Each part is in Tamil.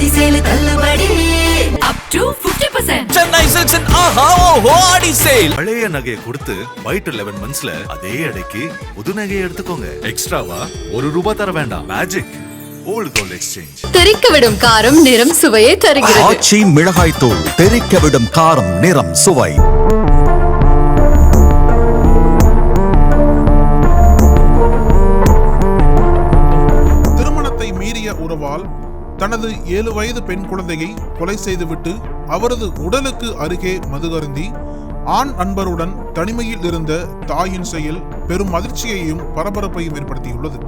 ஆடி சேலு தள்ளுபடி அப் டு 50% சென்னை சில்க்ஸின் ஆஹா ஓஹோ ஆடி சேல் பழைய நகையை கொடுத்து ஒயிட் லெவன் மந்த்ஸ்ல அதே எடைக்கு புது நகையை எடுத்துக்கோங்க. எக்ஸ்ட்ராவா ஒரு ரூபாய் தர வேண்டாம். மேஜிக் ஓல்ட் கோல்ட் எக்ஸ்சேஞ்ச் விடும் காரம் நிறம் சுவையை தருகிறது. ஆச்சி மிளகாய் தூள் தெறிக்க விடும் காரம் நிறம் சுவை. தனது ஏழு வயது பெண் குழந்தையை கொலை செய்துவிட்டு அவரது உடலுக்கு அருகே மதுகருந்தி ஆண் அன்பருடன் தனிமையில் இருந்த தாயின் செயல் பெரும் அதிர்ச்சியையும் பரபரப்பையும் ஏற்படுத்தியுள்ளது.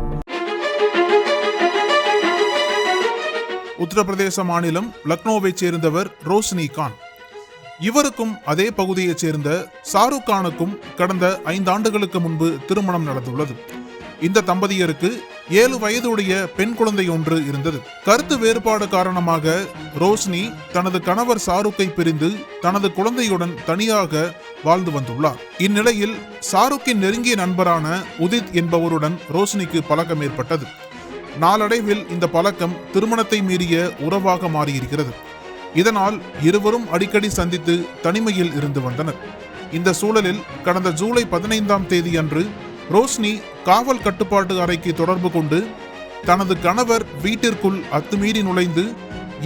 உத்தரப்பிரதேச மாநிலம் லக்னோவைச் சேர்ந்தவர் ரோஷினி கான். இவருக்கும் அதே பகுதியைச் சேர்ந்த ஷாருக் கானுக்கும் கடந்த ஐந்தாண்டுகளுக்கு முன்பு திருமணம் நடந்துள்ளது. இந்த தம்பதியருக்கு ஏழு வயதுடைய பெண் குழந்தை ஒன்று இருந்தது. கருத்து வேறுபாடு காரணமாக ரோஷினி தனது கணவர் ஷாருக்கை பிரிந்து தனது குழந்தையுடன் தனியாக வாழ்ந்து வந்துள்ளார். இந்நிலையில் ஷாருக்கின் நெருங்கிய நண்பரான உதித் என்பவருடன் ரோஷினிக்கு பழக்கம் ஏற்பட்டது. நாளடைவில் இந்த பழக்கம் திருமணத்தை மீறிய உறவாக மாறியிருக்கிறது. இதனால் இருவரும் அடிக்கடி சந்தித்து தனிமையில் இருந்து வந்தனர். இந்த சூழலில் கடந்த ஜூலை பதினைந்தாம் தேதி அன்று ரோஷினி காவல் கட்டுப்பாட்டு அறைக்கு தொடர்பு கொண்டு தனது கணவர் வீட்டிற்குள் அத்துமீறி நுழைந்து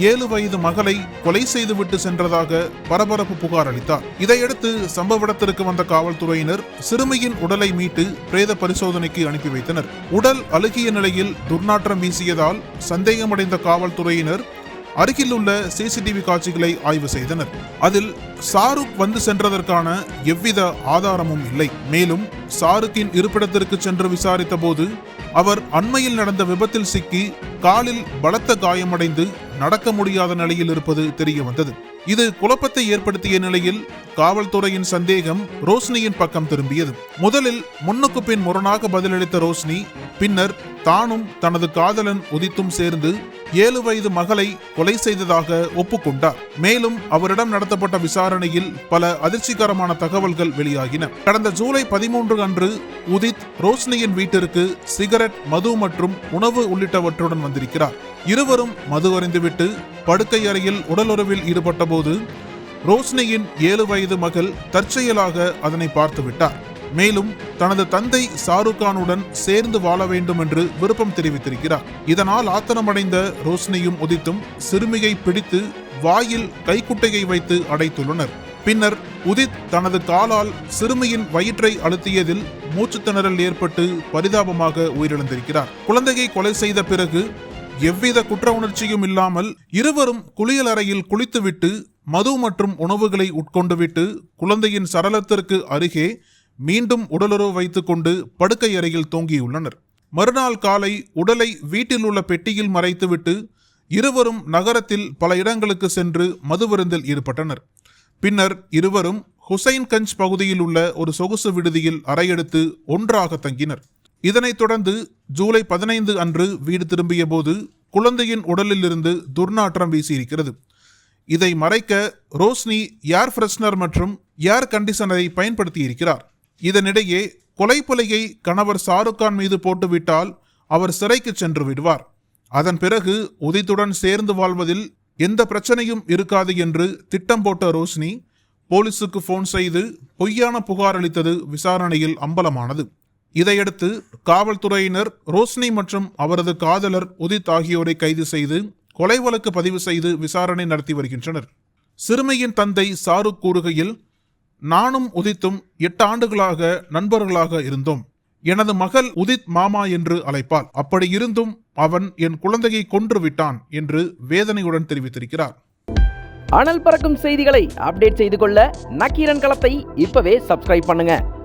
ஏழு வயது மகளை கொலை செய்துவிட்டு சென்றதாக பரபரப்பு புகார் அளித்தார். இதையடுத்து சம்பவ இடத்திற்கு வந்த காவல்துறையினர் சிறுமியின் உடலை மீட்டு பிரேத பரிசோதனைக்கு அனுப்பி வைத்தனர். உடல் அழுகிய நிலையில் துர்நாற்றம் வீசியதால் சந்தேகமடைந்த காவல்துறையினர் அருகிலுள்ள சிசிடிவி காட்சிகளை ஆய்வு செய்தனர். அதில் ஷாருக் வந்து சென்றதற்கான எவ்வித ஆதாரமும் இல்லை. மேலும் ஷாருக்கின் இருப்பிடத்திற்கு சென்று விசாரித்த போது அவர் அண்மையில் நடந்த விபத்தில் சிக்கி காலில் பலத்த காயமடைந்து நடக்க முடியாத நிலையில் இருப்பது தெரிய வந்தது இது குழப்பத்தை ஏற்படுத்திய நிலையில் காவல்துறையின் சந்தேகம் ரோஷினியின் பக்கம் திரும்பியது. முதலில் முன்னுக்கு பின் முரணாக பதிலளித்த ரோஷினி பின்னர் தானும் தனது காதலன் உதித்தும் சேர்ந்து ஏழு வயது மகளை கொலை செய்ததாக ஒப்புக்கொண்டார். மேலும் அவரிடம் நடத்தப்பட்ட விசாரணையில் பல அதிர்ச்சிகரமான தகவல்கள் வெளியாகின. கடந்த ஜூலை பதிமூன்று அன்று உதித் ரோஷினியின் வீட்டிற்கு சிகரெட் மது மற்றும் உணவு உள்ளிட்டவற்றுடன் வந்திருக்கிறார். இருவரும் மது அறிந்துவிட்டு படுக்கை அறையில் உடலுறவில் ஈடுபட்ட போது ரோஷினியின் ஏழு வயது மகள் தற்செயலாக அதனை பார்த்து விட்டார். மேலும் தனது தந்தை ஷாருக் கானுடன் சேர்ந்து வாழ வேண்டும் என்று விருப்பம் தெரிவித்திருக்கிறார். இதனால் ஆத்திரமடைந்த ரோஷினியும் உதித்தும் சிறுமியை பிடித்து வாயில் கைக்குட்டையை வைத்து அடைத்துள்ளனர். பின்னர் உதித் தனது காலால் சிறுமியின் வயிற்றை அழுத்தியதில் மூச்சு திணறல் ஏற்பட்டு பரிதாபமாக உயிரிழந்திருக்கிறார். குழந்தையை கொலை செய்த பிறகு எவ்வித குற்ற உணர்ச்சியும் இல்லாமல் இருவரும் குளியல் அறையில் குளித்துவிட்டு மது மற்றும் உணவுகளை உட்கொண்டுவிட்டு குழந்தையின் சடலத்திற்கு அருகே மீண்டும் உடலுறவு வைத்துக்கொண்டு படுக்கை அறையில் தூங்கியுள்ளனர். மறுநாள் காலை உடலை வீட்டில் உள்ள பெட்டியில் மறைத்துவிட்டு இருவரும் நகரத்தில் பல இடங்களுக்கு சென்று மதுவிருந்தில் ஈடுபட்டனர். பின்னர் இருவரும் ஹுசைன்கஞ்ச் பகுதியில் உள்ள ஒரு சொகுசு விடுதியில் அறையெடுத்து ஒன்றாக தங்கினர். இதனைத் தொடர்ந்து ஜூலை பதினைந்து அன்று வீடு திரும்பிய போது குழந்தையின் உடலிலிருந்து துர்நாற்றம் வீசியிருக்கிறது. இதை மறைக்க ரோஸ்னி ஏர் ஃப்ரெஷ்னர் மற்றும் ஏர் கண்டிஷனரை பயன்படுத்தியிருக்கிறார். இதனிடையே கொலைப்பொலையை கணவர் ஷாருக்கான் மீது போட்டுவிட்டால் அவர் சிறைக்கு சென்று விடுவார். அதன் பிறகு உதித்துடன் சேர்ந்து வாழ்வதில் எந்த பிரச்சனையும் இருக்காது என்று திட்டம் போட்ட ரோஷினி போலீசுக்கு போன் செய்து பொய்யான புகார் அளித்தது விசாரணையில் அம்பலமானது. இதையடுத்து காவல்துறையினர் ரோஷினி மற்றும் அவரது காதலர் உதித் ஆகியோரை கைது செய்து கொலை வழக்கு பதிவு செய்து விசாரணை நடத்தி வருகின்றனர். சிறுமியின் தந்தை சாருக் கூறுகையில் நானும் உதித்தும் எட்டு ஆண்டுகளாக நண்பர்களாக இருந்தோம். எனது மகள் உதித் மாமா என்று அழைப்பாள். அப்படி இருந்தும் அவன் என் குழந்தையை கொன்று விட்டான் என்று வேதனையுடன் தெரிவித்திருக்கிறார். அனல் பறக்கும் செய்திகளை அப்டேட் செய்து கொள்ள நக்கீரன் களத்தை இப்பவே சப்ஸ்கிரைப் பண்ணுங்க.